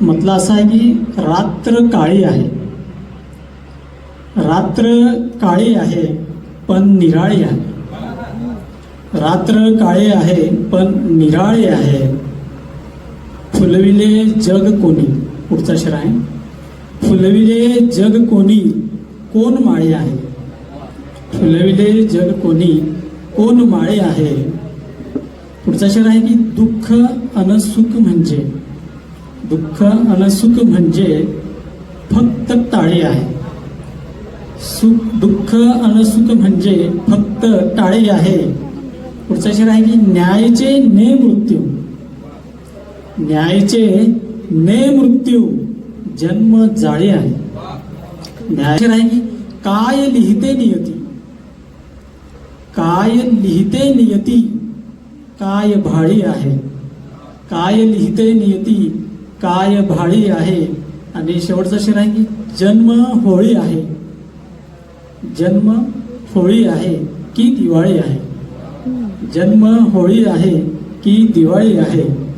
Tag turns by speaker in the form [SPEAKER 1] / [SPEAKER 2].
[SPEAKER 1] म्हटलं असं आहे की रात्र काळी आहे. रात्र काळी आहे पण निराळी आहे. रात्र काळे आहे पण निराळे आहे. फुलविले जग कोणी? पुढचा शर आहे. फुलविले जग कोणी? कोण माळे आहे? फुलविले जग कोणी? कोण माळे आहे? पुढचा शर आहे की दुःख अनसुख म्हणजे? दुःख अनसुख म्हणजे फक्त टाळे आहे. सुख दुःख अनसुख म्हणजे फक्त टाळे आहे. पुढचा शेर आहे की न्यायचे ने मृत्यू. न्यायचे ने मृत्यू. जन्म जाळे आहे. न्यायचे आहे की काय लिहिते नियती. काय लिहिते नियती. काय भाळी आहे. काय लिहिते नियती. काय भाळी आहे? आणि शेवटचं शेर आहे की जन्म होळी आहे. जन्म होळी आहे की दिवाळी आहे? जन्म होळी आहे की दिवाळी आहे?